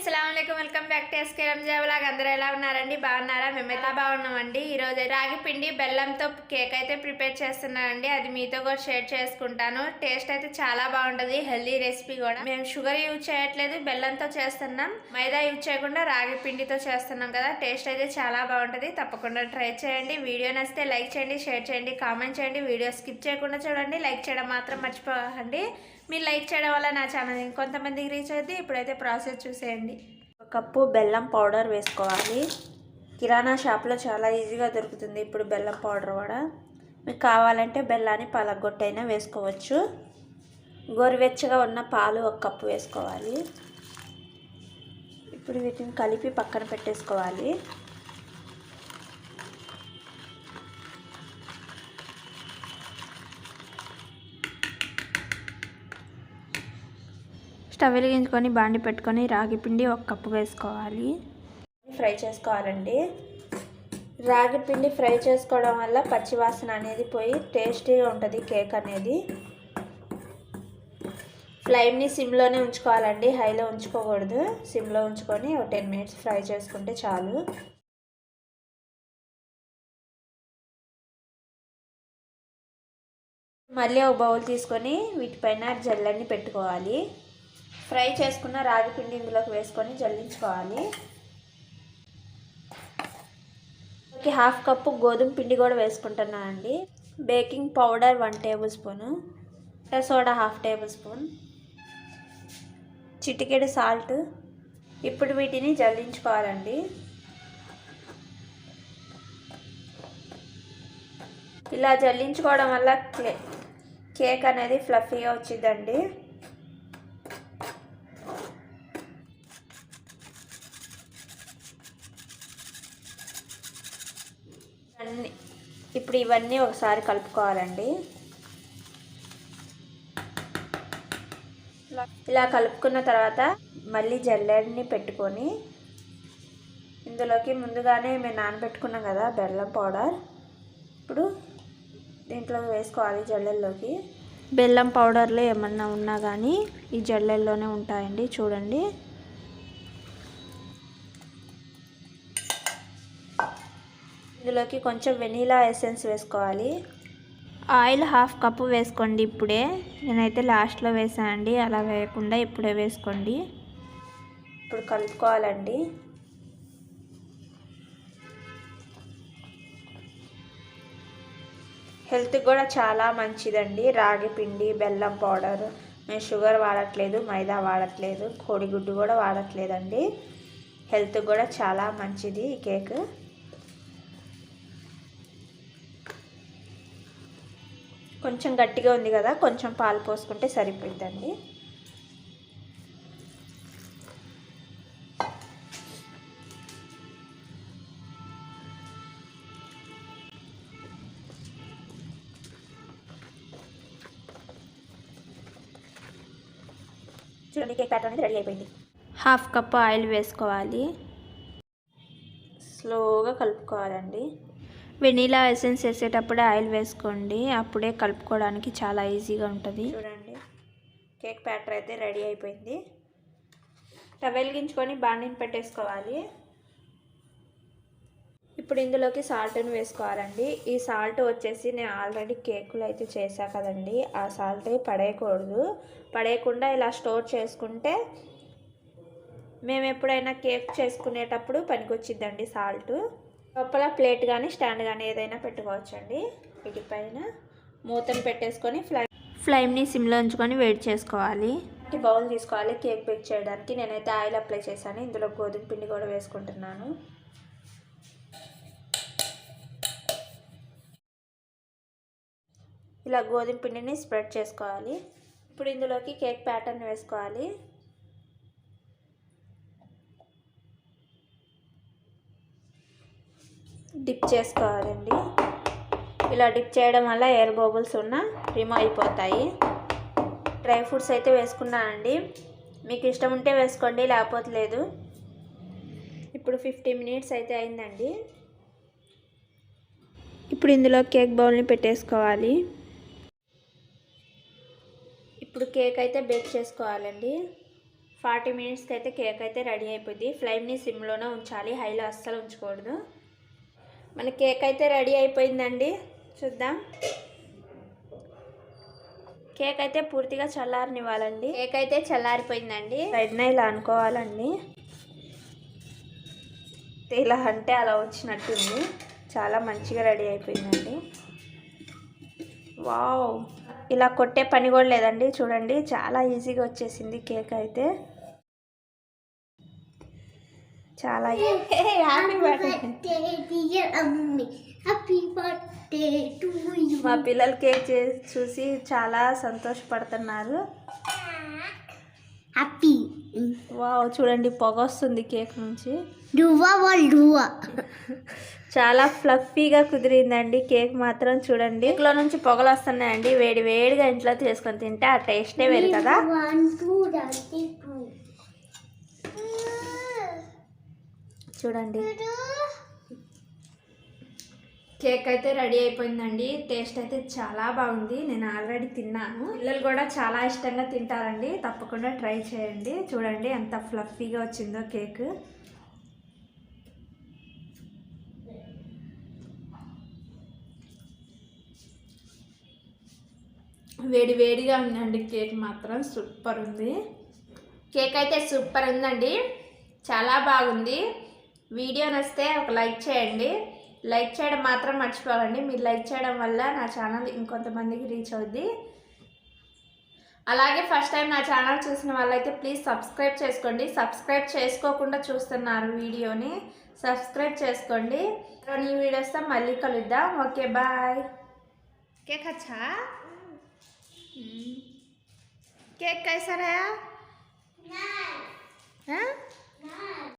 se la అస్సలం welcome back to SK లాగా అందరూ ఎలా ఉన్నారండి? బాగున్నారా? మేమైతే బాగున్నామండి. ఈరోజు రాగి పిండి బెల్లంతో కేక్ అయితే ప్రిపేర్ చేస్తున్నానండి. అది మీతో కూడా షేర్ చేసుకుంటాను. టేస్ట్ అయితే చాలా బాగుంటుంది. హెల్దీ రెసిపీ కూడా. మేము షుగర్ యూజ్ చేయట్లేదు. బెల్లంతో చేస్తున్నాం. మైదా యూజ్ చేయకుండా రాగి పిండితో చేస్తున్నాం కదా. టేస్ట్ అయితే చాలా బాగుంటుంది. తప్పకుండా ట్రై చేయండి. వీడియో నచ్చితే లైక్ చేయండి షేర్ చేయండి కామెంట్ చేయండి. వీడియో స్కిప్ చేయకుండా చూడండి. లైక్ చేయడం మాత్రం మర్చిపోకండి. మీరు లైక్ చేయడం వల్ల నా ఛానల్ ఇంకొంతమందికి రీచ్ అవుతుంది ఇప్పుడైతే ప్రాసెస్ చూసేయండి. కప్పు బెల్లం పౌడర్ వేసుకోవాలి. కిరాణా షాప్లో చాలా ఈజీగా దొరుకుతుంది ఇప్పుడు బెల్లం పౌడర్ కూడా. మీకు కావాలంటే బెల్లాన్ని పలగొట్టైనా వేసుకోవచ్చు. గోరువెచ్చగా ఉన్న పాలు ఒక కప్పు వేసుకోవాలి. ఇప్పుడు వీటిని కలిపి పక్కన పెట్టేసుకోవాలి. స్టవ్ వెలిగించుకొని బాండి పెట్టుకొని రాగి పిండి ఒక కప్పు వేసుకోవాలి. ఫ్రై చేసుకోవాలండి. రాగి పిండి ఫ్రై చేసుకోవడం వల్ల పచ్చివాసన అనేది పోయి టేస్టీగా ఉంటుంది కేక్ అనేది. ఫ్లేమ్ని సిమ్లోనే ఉంచుకోవాలండి. హైలో ఉంచుకోకూడదు. సిమ్లో ఉంచుకొని ఒక టెన్ మినిట్స్ ఫ్రై చేసుకుంటే చాలు. మళ్ళీ ఒక బౌల్ తీసుకొని వీటిపైన జల్లన్ని పెట్టుకోవాలి. ఫ్రై చేసుకున్న రాగి పిండి ఇందులోకి వేసుకొని జల్లించుకోవాలి. హాఫ్ కప్పు గోధుమ పిండి కూడా వేసుకుంటున్నాను అండి baking powder one tablespoon soda half tablespoon చిటికెడు సాల్ట్. ఇప్పుడు వీటిని జల్లించుకోవాలండి. ఇలా జల్లించుకోవడం వల్ల కేక్ అనేది ఫ్లఫీగా వచ్చిందండి. ఇప్పుడు ఇవన్నీ ఒకసారి కలుపుకోవాలండి. ఇలా కలుపుకున్న తర్వాత మళ్ళీ జల్లెడని పెట్టుకొని ఇందులోకి ముందుగానే మేము నానబెట్టుకున్నాం కదా బెల్లం పౌడర్. ఇప్పుడు దీంట్లో వేసుకోవాలి జల్లెల్లోకి. బెల్లం పౌడర్లో ఏమన్నా ఉన్నా కానీ ఈ జల్లెల్లోనే ఉంటాయండి చూడండి. ఇందులోకి కొంచెం వెనీలా ఎసెన్స్ వేసుకోవాలి. ఆయిల్ హాఫ్ కప్పు వేసుకోండి ఇప్పుడే. నేనైతే లాస్ట్లో వేసానండి అలా వేయకుండా ఇప్పుడే వేసుకోండి. ఇప్పుడు కలుపుకోవాలండి. హెల్త్ కూడా చాలా మంచిదండి. రాగి పిండి బెల్లం పౌడర్. నేను షుగర్ వాడట్లేదు మైదా వాడట్లేదు కోడిగుడ్డు కూడా వాడట్లేదండి. హెల్త్ కూడా చాలా మంచిది ఈ కేక్. కొంచెం గట్టిగా ఉంది కదా కొంచెం పాలు పోసుకుంటే సరిపోద్దండి చూడండి కేక్ ప్యాటర్ అనేది రెడీ అయిపోయింది. హాఫ్ కప్ ఆయిల్ వేసుకోవాలి. స్లోగా కలుపుకోవాలండి. వెనీలా ఎసెన్స్ వేసేటప్పుడే ఆయిల్ వేసుకోండి. అప్పుడే కలుపుకోవడానికి చాలా ఈజీగా ఉంటుంది. చూడండి. కేక్ ప్యాటర్ అయితే రెడీ అయిపోయింది. స్టవ్ వెలిగించుకొని బాండిని పెట్టేసుకోవాలి. ఇప్పుడు ఇందులోకి సాల్ట్ని వేసుకోవాలండి. ఈ సాల్ట్ వచ్చేసి నేను ఆల్రెడీ కేకులు అయితే చేశా కదండి. ఆ సాల్ట్ పడేయకూడదు. పడేయకుండా ఇలా స్టోర్ చేసుకుంటే మేము ఎప్పుడైనా కేక్ చేసుకునేటప్పుడు పనికొచ్చిద్దండి సాల్ట్. లోపల ప్లేట్ కానీ స్టాండ్ కానీ ఏదైనా పెట్టుకోవచ్చండి. వీటిపైన మూతను పెట్టేసుకొని ఫ్లై ఫ్లైమ్ని సిమ్లో ఉంచుకొని వేడి చేసుకోవాలి. బౌల్ తీసుకోవాలి కేక్ బేక్ చేయడానికి. నేనైతే ఆయిల్ అప్లై చేశాను. ఇందులో గోధుమ పిండి కూడా వేసుకుంటున్నాను. ఇలా గోధుమ పిండిని స్ప్రెడ్ చేసుకోవాలి. ఇప్పుడు ఇందులోకి కేక్ ప్యాటర్న్ వేసుకోవాలి. డిప్ చేసుకోవాలండి. ఇలా డిప్ చేయడం వల్ల ఎయిర్ బబుల్స్ ఉన్న రిమూవ్ అయిపోతాయి. డ్రై ఫ్రూట్స్ అయితే వేసుకున్నానండి మీకు ఇష్టం ఉంటే వేసుకోండి లేకపోతే లేదు. ఇప్పుడు ఫిఫ్టీ మినిట్స్ అయితే అయిందండి. ఇప్పుడు ఇందులో కేక్ బౌల్ని పెట్టేసుకోవాలి. ఇప్పుడు కేక్ అయితే బేక్ చేసుకోవాలండి. ఫార్టీ మినిట్స్కి అయితే కేక్ అయితే రెడీ అయిపోద్ది ఫ్లేమ్ని సిమ్లోనే ఉంచాలి. హైలో అస్సలు ఉంచకూడదు. మన కేక్ అయితే రెడీ అయిపోయిందండి. చూద్దాం. కేక్ అయితే పూర్తిగా చల్లారనివ్వాలండి. కేక్ అయితే చల్లారిపోయిందండి. సైడ్న ఇలా అనుకోవాలండి. ఇలా అంటే అలా వచ్చినట్టుంది. చాలా మంచిగా రెడీ అయిపోయిందండి. వావ్ ఇలా కొట్టే పని కూడా లేదండి. చూడండి చాలా ఈజీగా వచ్చేసింది కేక్ అయితే. చాలా హ్యాపీ బర్త్డే మా పిల్లలు కేక్ చూసి చాలా సంతోషపడుతున్నారు. హ్యాపీ వావ్ చూడండి పొగ వస్తుంది కేక్ నుంచి. చాలా ఫ్లఫీగా కుదిరిందండి కేక్ మాత్రం చూడండి. కేక్లో నుంచి పొగలు వస్తున్నాయండి. వేడి వేడిగా ఇంట్లో చేసుకొని తింటే ఆ టేస్టే వేరు కదా వన్ టూ థర్టీ టూ చూడండి. కేక్ అయితే రెడీ అయిపోయిందండి. టేస్ట్ అయితే చాలా బాగుంది. నేను ఆల్రెడీ తిన్నాను. పిల్లలు కూడా చాలా ఇష్టంగా తింటారండి. తప్పకుండా ట్రై చేయండి. చూడండి ఎంత ఫ్లఫీగా వచ్చిందో కేక్. వేడి వేడిగా ఉందండి. కేక్ మాత్రం సూపర్ ఉంది. కేక్ అయితే సూపర్ ఉందండి. చాలా బాగుంది. వీడియో నచ్చితే ఒక లైక్ చేయండి. లైక్ చేయడం మాత్రం మర్చిపోకండి. మీరు లైక్ చేయడం వల్ల నా ఛానల్ ఇంకొంతమందికి రీచ్ అవుద్ది. అలాగే ఫస్ట్ టైం నా ఛానల్ చూసిన వాళ్ళైతే ప్లీజ్ సబ్స్క్రైబ్ చేసుకోండి. సబ్స్క్రైబ్ చేసుకోకుండా చూస్తున్నారు వీడియోని. సబ్స్క్రైబ్ చేసుకోండి. రెండు వీడియోస్తో మళ్ళీ కలుద్దాం. Okay bye. కేక్ వచ్చా? కేక్ కైసా